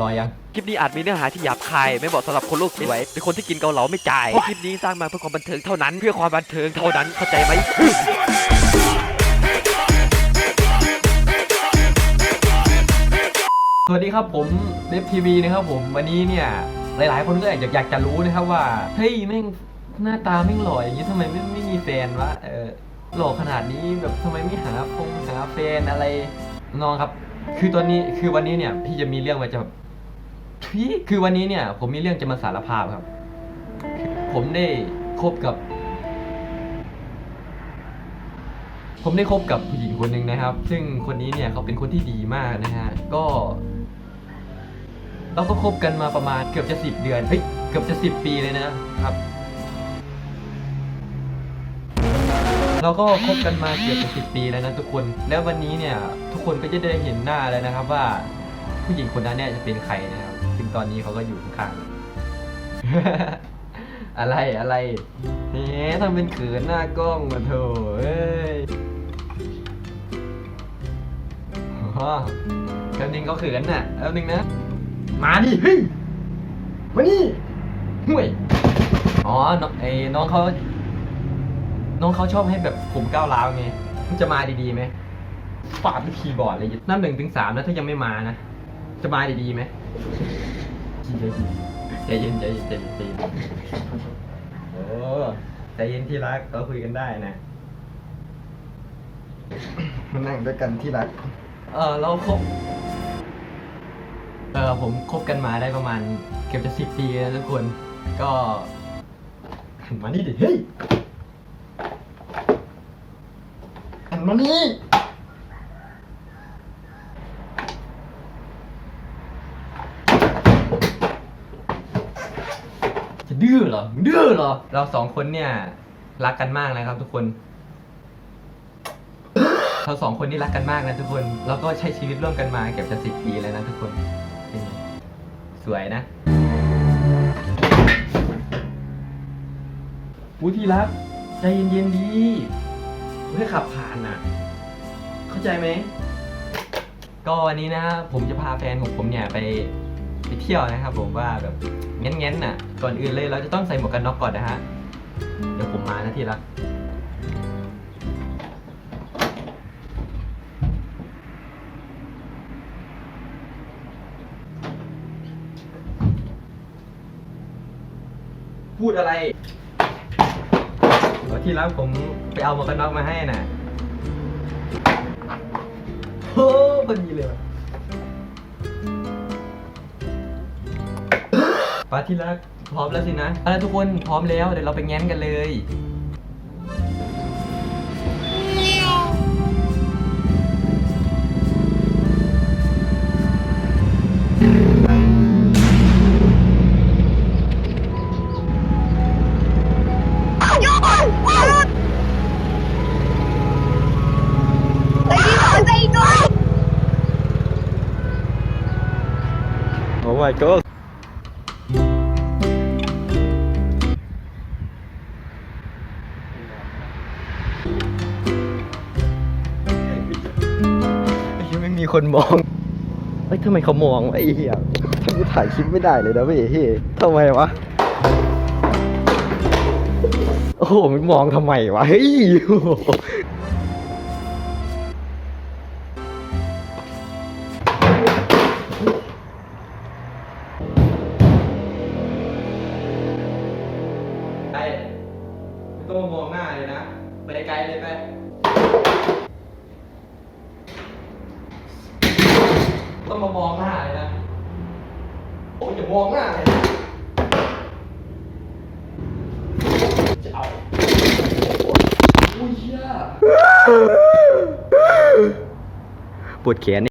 รอยัง คลิปนี้อาจมีเนื้อหาที่หยาบคายไม่เหมาะสำหรับคนโลกสวยหรือคนที่กินเกาเหลาไม่จ่ายเพราะคลิปนี้สร้างมาเพื่อความบันเทิงเท่านั้น เพื่อความบันเทิงเท่านั้นเข้าใจไหม สวัสดีครับผมเดฟทีวีนะครับผมวันนี้เนี่ยหลาย ๆ คนก็อยากอยากจะรู้นะครับว่าเฮ้ยแม่งหน้าตาแม่งหล่ออย่างนี้ทำไมไม่ไม่มีแฟนวะเออหล่อขนาดนี้แบบทำไมไม่หาพงหาแฟนอะไรน้องครับ คือตอนนี้คือวันนี้เนี่ยพี่จะมีเรื่องมาจะแบบ พี่คือวันนี้เนี่ย ผมมีเรื่องจะมาสารภาพครับ ผมได้คบกับ ผมได้คบกับผู้หญิงคนหนึ่งนะครับ ซึ่งคนนี้เนี่ยเขาเป็นคนที่ดีมากนะฮะ ก็ เราก็คบกันมาประมาณเกือบจะสิบเดือนเฮ้ยเกือบจะสิบปีเลยนะครับ เราก็คบกันมาเกือบจะสิบปีแล้วนะทุกคน แล้ววันนี้เนี่ย ทุกคนก็จะได้เห็นหน้าแล้วนะครับว่าผู้หญิงคนนั้นเนี่ยจะเป็นใครนะครับ ตอนนี้เขาก็อยู่ข้างๆอะไรอะไรเฮ้ทำเป็นเขินหน้ากล้องมาเถอะเอ้ยแป๊บนึงเขาเขินน่ะแป๊บนึงนะ มาดิเฮ้ยมานี่ห่วยอ๋อน้องไอ้น้องเขาน้องเขาชอบให้แบบผมก้าวร้าวไงมันจะมาดีๆไหมฟาดด้วยคีย์บอร์ดเลยนับหนึ่งถึงสามนะถ้ายังไม่มานะ จะมาดีๆไหม ใจเย็นใจเย็นใจเย็นใจเย็นโอ้ใจเย็นที่รักก็คุยกันได้นะมานั่งด้วยกันที่รัก เออเราคบเออผมคบกันมาได้ประมาณเกือบจะสิบปีแล้วทุกคนก็หันมานี่ดิเฮ้ยหันมานี่ จะดื้อเหรอมึงดื้อเหรอ เราสองคนเนี่ย รักกันมากนะครับทุกคน เราสองคนนี่รักกันมากนะทุกคน แล้วก็ใช้ชีวิตร่วมกันมาเกือบจะสิบปีแล้วนะทุกคนเป็นไงสวยนะอุ้ยพี่รัก ใจเย็นๆดีเพื่อขับผ่านน่ะ เข้าใจไหม ก็วันนี้นะผมจะพาแฟนของผมเนี่ยไปไป เที่ยวนะครับ ผมว่าแบบงั้นๆน่ะ ก่อนอื่นเลยเราจะต้องใส่หมวกกันน็อกก่อนนะฮะ เดี๋ยวผมมานะที่รักพูดอะไรเอาที่รักผมไปเอาหมวกกันน็อกมาให้น่ะโอ้พอดีเลย ป้าที่รักพร้อมแล้วสินะเอาละทุกคนพร้อมแล้วเดี๋ยวเราไปแง้นกันเลยโอ้ my god ไอ้เหี้ยไม่มีคนมองเฮ้ยทำไมเขามองวะไอ้เหี้ยถ้ากูถ่ายคลิปไม่ได้เลยนะเว้ยเฮ้ยทำไมวะ โอ้โหมันมองทำไมวะ เฮ้ยโอ้โหไปไม่ต้องมามองหน้าเลยนะ ไปไกลเลยไปต้องมามองหน้าเลยนะโอ้ยอย่ามองหน้าเลยนะจะเอาโอ้ยเชี่ยปวดแขน